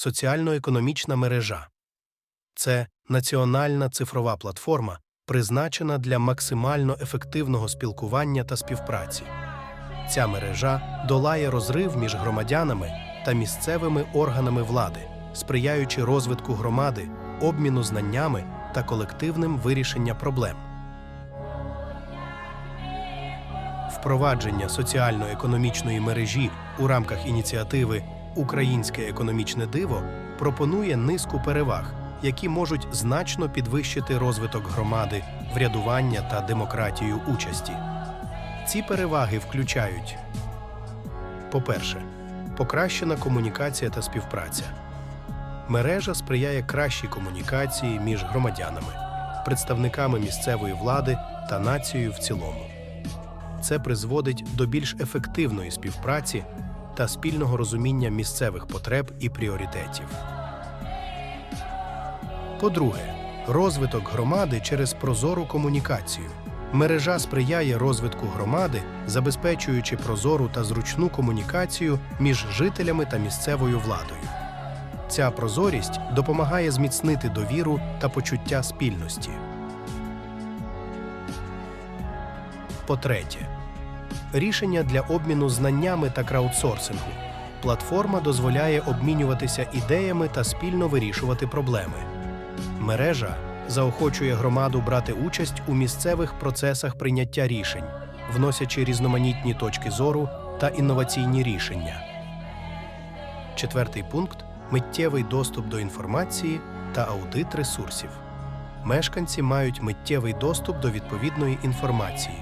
соціально-економічна мережа. Це національна цифрова платформа, призначена для максимально ефективного спілкування та співпраці. Ця мережа долає розрив між громадянами та місцевими органами влади, сприяючи розвитку громади, обміну знаннями та колективним вирішення проблем. Впровадження соціально-економічної мережі у рамках ініціативи Українське економічне диво пропонує низку переваг, які можуть значно підвищити розвиток громади, врядування та демократію участі. Ці переваги включають по-перше, покращена комунікація та співпраця. Мережа сприяє кращій комунікації між громадянами, представниками місцевої влади та нацією в цілому. Це призводить до більш ефективної співпраці та спільного розуміння місцевих потреб і пріоритетів. По-друге, розвиток громади через прозору комунікацію. Мережа сприяє розвитку громади, забезпечуючи прозору та зручну комунікацію між жителями та місцевою владою. Ця прозорість допомагає зміцнити довіру та почуття спільності. По-третє, рішення для обміну знаннями та краудсорсингу. Платформа дозволяє обмінюватися ідеями та спільно вирішувати проблеми. Мережа заохочує громаду брати участь у місцевих процесах прийняття рішень, вносячи різноманітні точки зору та інноваційні рішення. Четвертий пункт миттєвий доступ до інформації та аудит ресурсів. Мешканці мають миттєвий доступ до відповідної інформації,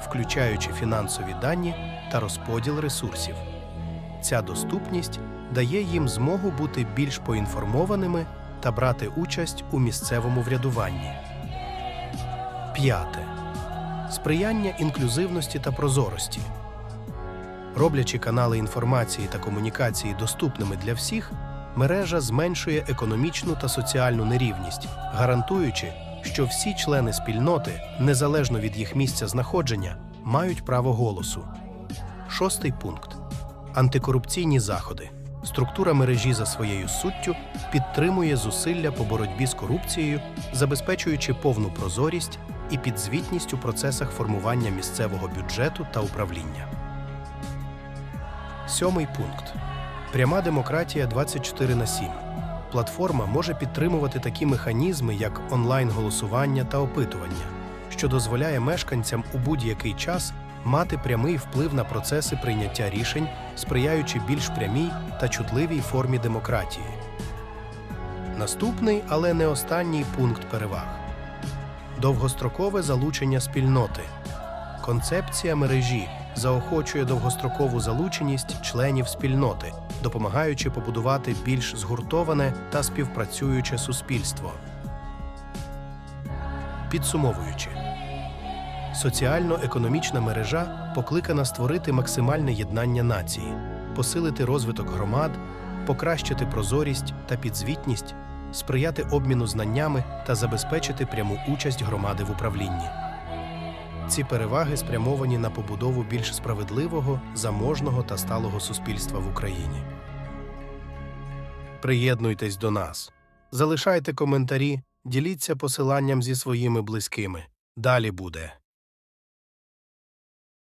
включаючи фінансові дані та розподіл ресурсів. Ця доступність дає їм змогу бути більш поінформованими та брати участь у місцевому врядуванні. П'яте. Сприяння інклюзивності та прозорості. Роблячи канали інформації та комунікації доступними для всіх, мережа зменшує економічну та соціальну нерівність, гарантуючи, що всі члени спільноти, незалежно від їх місця знаходження, мають право голосу. Шостий пункт антикорупційні заходи. Структура мережі за своєю суттю підтримує зусилля по боротьбі з корупцією, забезпечуючи повну прозорість і підзвітність у процесах формування місцевого бюджету та управління. Сьомий пункт пряма демократія 24 на 7. Платформа може підтримувати такі механізми, як онлайн-голосування та опитування, що дозволяє мешканцям у будь-який час мати прямий вплив на процеси прийняття рішень, сприяючи більш прямій та чутливій формі демократії. Наступний, але не останній пункт переваг довгострокове залучення спільноти. Концепція мережі заохочує довгострокову залученість членів спільноти, допомагаючи побудувати більш згуртоване та співпрацююче суспільство. Підсумовуючи, соціально-економічна мережа покликана створити максимальне єднання нації, посилити розвиток громад, покращити прозорість та підзвітність, сприяти обміну знаннями та забезпечити пряму участь громади в управлінні. Ці переваги спрямовані на побудову більш справедливого, заможного та сталого суспільства в Україні. Приєднуйтесь до нас, залишайте коментарі, діліться посиланням зі своїми близькими. Далі буде.